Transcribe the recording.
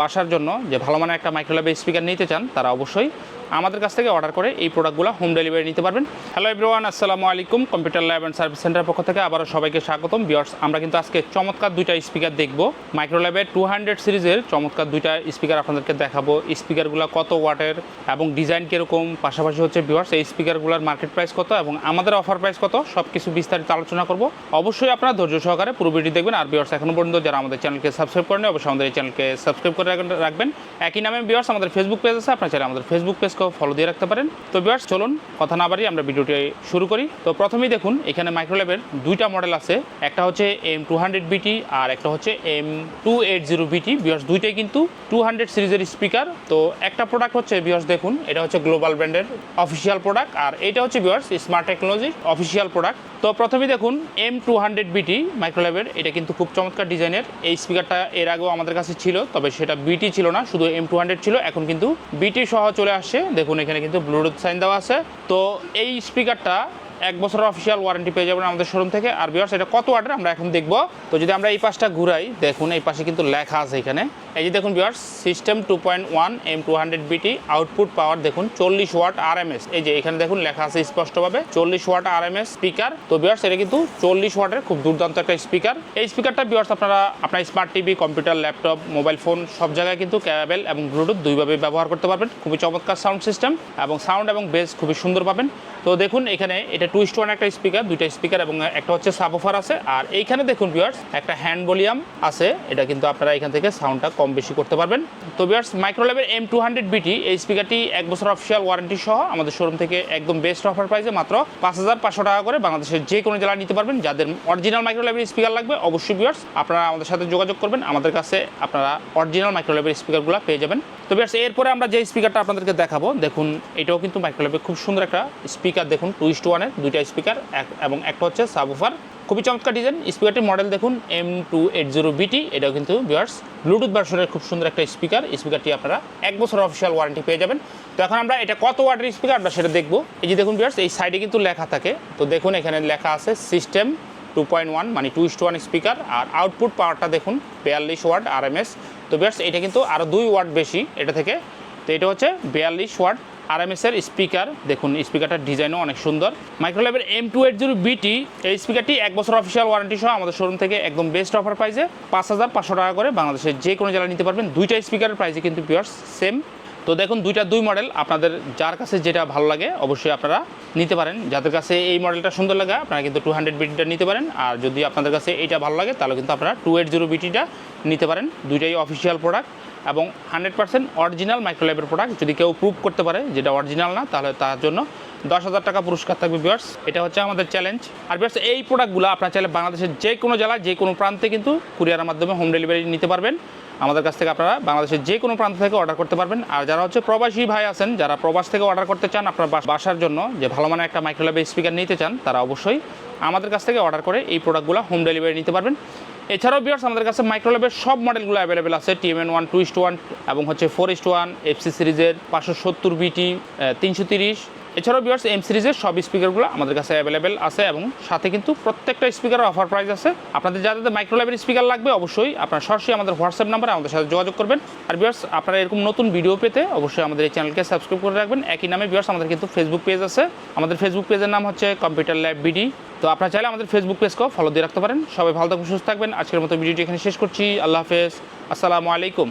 বাসার জন্য যে ভালো মানের একটা মাইক্রোল্যাবের স্পিকার নিতে চান, তারা অবশ্যই আমাদের কাছ থেকে অর্ডার করে এই প্রোডাক্টগুলো হোম ডেলিভারি নিতে পারবেন। হ্যালো এভরিওয়ান আসসালামু আলাইকুম কম্পিউটার ল্যাব অ্যান্ড সার্ভিস সেন্টারের পক্ষ থেকে আবারও সবাইকে স্বাগতম। বিয়ার্স আমরা কিন্তু আজকে চমৎকার দুইটা স্পিকার দেখব। মাইক্রোল্যাবের টু হান্ড্রেড সিরিজের চমৎকার দুইটা স্পিকার আপনাদেরকে দেখাবো। স্পিকারগুলো কত ওয়াটের এবং ডিজাইন কীরকম? পাশাপাশি হচ্ছে বিয়ার্স এই স্পিকারগুলোর মার্কেট প্রাইস কত এবং আমাদের অফার প্রাইস কত? সব কিছু বিস্তারিত আলোচনা করব। অবশ্যই আপনারা ধৈর্য সহকারে পুরো ভিডিও দেখবেন। আর বিয়ার্স এখনও পর্যন্ত যারা আমাদের চ্যানেলকে সাবস্ক্রাইব করেন অবশ্যই আমাদের এই চ্যানেলকে সাবস্ক্রাইব করে রাখবেন- রাখবেন। একই নামে বিয়ার্স আমাদের ফেসবুক পেজ আছে, আপনার চাইলে আমাদের ফেসবুক পেজকেও ফলো দিয়ে রাখতে পারেন। তো বিয়ার্স চলুন, কথা না বাড়িয়ে আমরা ভিডিওটি শুরু করি। তো প্রথমেই দেখুন, এখানে মাইক্রোল্যাবের দুইটা মডেল আছে। একটা হচ্ছে এম টু হান্ড্রেড বিটি আর একটা হচ্ছে এম টু এইট জিরো বিটি বিয়ার্স দুইটাই কিন্তু টু হান্ড্রেড সিরিজের স্পিকার তো একটা প্রোডাক্ট হচ্ছে বিয়ার্স দেখুন, এটা হচ্ছে গ্লোবাল ব্র্যান্ডের অফিসিয়াল প্রোডাক্ট আর এটা হচ্ছে বিয়ার্স স্মার্ট টেকনোলজির অফিসিয়াল প্রোডাক্ট তো প্রথমেই দেখুন এম টু হান্ড্রেড বিটি মাইক্রোল্যাবের এটা কিন্তু খুব চমৎকার ডিজাইনের এই স্পিকারটা এর আগেও আমাদের কাছে ছিল, তবে সেটা বিটি ছিল না, শুধু এম টু হান্ড্রেড ছিল, এখন কিন্তু বিটি সহ চলে আসছে। দেখুন, এখানে কিন্তু ব্লুটুথ সাইন দেওয়া আছে। তো এই স্পিকারটা এক বছর অফিসিয়াল ওয়ারেন্টি পেয়ে যাবেন আমাদের শোরুম থেকে। আর বিয়ার্স এটা কত ওয়াটের আমরা এখন দেখব। তো যদি আমরা এই পাশটা ঘুরাই, দেখুন, এই পাশে কিন্তু লেখা আছে এখানে। এই যে দেখুন বিয়ার্স system two point one M two hundred BT output power দেখুন চল্লিশ ওয়াট আর এম এস এই যে এখানে দেখুন লেখা আছে স্পষ্টভাবে চল্লিশ watt R M S speaker তো বিয়ার্স এটা কিন্তু চল্লিশ ওয়াটের খুব দুর্দান্ত একটা স্পিকার এই স্পিকারটা বিয়ার্স আপনারা আপনার smart TV computer laptop mobile phone সব জায়গায় কিন্তু ক্যাবেল এবং ব্লুটুথ দুইভাবে ব্যবহার করতে পারবেন। খুবই চমৎকার সাউন্ড সিস্টেম এবং সাউন্ড এবং বেস খুবই সুন্দর পাবেন। তো দেখুন এখানে এটা টু ওয়ান একটা স্পিকার দুইটা স্পিকার এবং একটা হচ্ছে সাবওফার আছে। আর এইখানে দেখুন বিয়ার্স একটা হ্যান্ড ভলিউম আছে। এটা কিন্তু আপনারা এখান থেকে সাউন্ডটা কম বেশি করতে পারবেন। তো বিয়ার্স মাইক্রোল্যাবের এম টু হান্ড্রেড বিটি এই স্পিকারটি এক বছর অফিসিয়াল ওয়ারেন্টি সহ আমাদের শোরুম থেকে একদম বেস্ট অফার প্রাইসে মাত্র পাঁচ হাজার পাঁচশো টাকা করে বাংলাদেশের যে কোনো জেলায় নিতে পারবেন। যাদের অরিজিনাল মাইক্রোল্যাবের স্পিকার লাগবে, অবশ্যই বিয়ার্স আপনারা আমাদের সাথে যোগাযোগ করবেন। আমাদের কাছে আপনারা অরিজিনাল মাইক্রোল্যাবের স্পিকারগুলো পেয়ে যাবেন। তো বিয়ার্স এরপরে আমরা যে স্পিকারটা আপনাদেরকে দেখাবো, দেখুন, এটাও কিন্তু মাইক্রোল্যাবের খুব সুন্দর একটা স্পিকার দেখুন টু ইস্ট ওয়ানের দুইটা স্পিকার এবং একটা হচ্ছে সাবুফার খুবই চমৎকার ডিজাইন স্পিকারটির মডেল দেখুন M two eight zero BT এটাও কিন্তু বিয়ার্স ব্লুটুথ ভার্সনের খুব সুন্দর একটা স্পিকার স্পিকারটি আপনারা এক বছর অফিসিয়াল ওয়ারেন্টি পেয়ে যাবেন। তো এখন আমরা এটা কত ওয়াটের স্পিকার আমরা সেটা দেখব। এই যে দেখুন বিয়ার্স এই সাইডে কিন্তু লেখা থাকে। তো দেখুন, এখানে লেখা আছে সিস্টেম টু পয়েন্ট ওয়ান মানে টু ইস্ট ওয়ান স্পিকার আর আউটপুট পাওয়ারটা দেখুন, বিয়াল্লিশ ওয়াট আর এম এস তো বিয়ার্স এটা কিন্তু আরও দুই ওয়াট বেশি এটা থেকে। তো এটা হচ্ছে বিয়াল্লিশ ওয়াট আর এম এর স্পিকার দেখুন স্পিকারটার ডিজাইনও অনেক সুন্দর। মাইক্রোল্যাবের M two eight zero BT এই স্পিকারটি এক বছর অফিসিয়াল ওয়ারেন্টি সহ আমাদের শোরুম থেকে একদম বেস্ট অফার প্রাইসে পাঁচ হাজার পাঁচশো টাকা করে বাংলাদেশের যে কোনো জেলায় নিতে পারবেন। দুইটা স্পিকারের প্রাইসে কিন্তু পিওর্স সেম তো দেখুন, দুইটা দুই মডেল আপনাদের যার কাছে যেটা ভালো লাগে অবশ্যই আপনারা নিতে পারেন। যাদের কাছে এই মডেলটা সুন্দর লাগে, আপনারা কিন্তু টু হান্ড্রেড বিটিটা নিতে পারেন। আর যদি আপনাদের কাছে এইটা ভালো লাগে, তাহলে কিন্তু আপনারা টু এইট জিরো বিটিটা নিতে পারেন। দুইটাই অফিসিয়াল প্রোডাক্ট এবং হান্ড্রেড পার্সেন্ট অরিজিনাল মাইক্রোল্যাবের প্রোডাক্ট যদি কেউ প্রুভ করতে পারে যেটা অরিজিনাল না, তাহলে তার জন্য দশ হাজার টাকা পুরস্কার থাকবে বিয়ার্স এটা হচ্ছে আমাদের চ্যালেঞ্জ আর বিয়ার্স এই প্রোডাক্টগুলো আপনার চাইলে বাংলাদেশের যে কোনো জেলায়, যে কোনো প্রান্তে কিন্তু কুরিয়ারের মাধ্যমে হোম ডেলিভারি নিতে পারবেন। আমাদের কাছ থেকে আপনারা বাংলাদেশের যে কোনো প্রান্ত থেকে অর্ডার করতে পারবেন। আর যারা হচ্ছে প্রবাসী ভাই আছেন, যারা প্রবাস থেকে অর্ডার করতে চান আপনার বাস- বাসার জন্য যে ভালো মানের একটা মাইক্রোল্যাবের স্পিকার নিতে চান, তারা অবশ্যই আমাদের কাছ থেকে অর্ডার করে এই প্রোডাক্টগুলো হোম ডেলিভারি নিতে পারবেন। এছাড়াও বিয়ার্স আমাদের কাছে মাইক্রোলেভের সব মডেলগুলো অ্যাভেলেবেল আছে। TMN one two east one এবং হচ্ছে ফোর ইস্ট ওয়ান এফসি সিরিজের পাঁচশো সত্তর বিটি তিনশো তিরিশ। এছাড়াও বিয়ার্স এম সিরিজের সব স্পিকারগুলো আমাদের কাছে অ্যাভেলেবেল আছে এবং সাথে কিন্তু প্রত্যেকটা স্পিকারের অফার প্রাইস আছে। আপনাদের যাতে যাদের মাইক্রোল্যাবের স্পিকার লাগবে, অবশ্যই আপনার সরাসরি আমাদের হোয়াটসঅ্যাপ নাম্বারে আমাদের সাথে যোগাযোগ করবেন। আর বিয়ার্স আপনারা এরকম নতুন ভিডিও পেতে অবশ্যই আমাদের এই চ্যানেলকে সাবস্ক্রাইব করে রাখবেন। একই নামে বিয়ার্স আমাদের কিন্তু ফেসবুক পেজ আছে। আমাদের ফেসবুক পেজের নাম হচ্ছে কম্পিউটার ল্যাব বিডি তো আপনারা চাইলে আমাদের ফেসবুক পেজকেও ফলো দিয়ে রাখতে পারেন। সবাই ভালো সুস্থ থাকবেন। আজকের মতো ভিডিওটি এখানে শেষ করছি। আল্লাহ হাফেজ। আসসালামু আলাইকুম।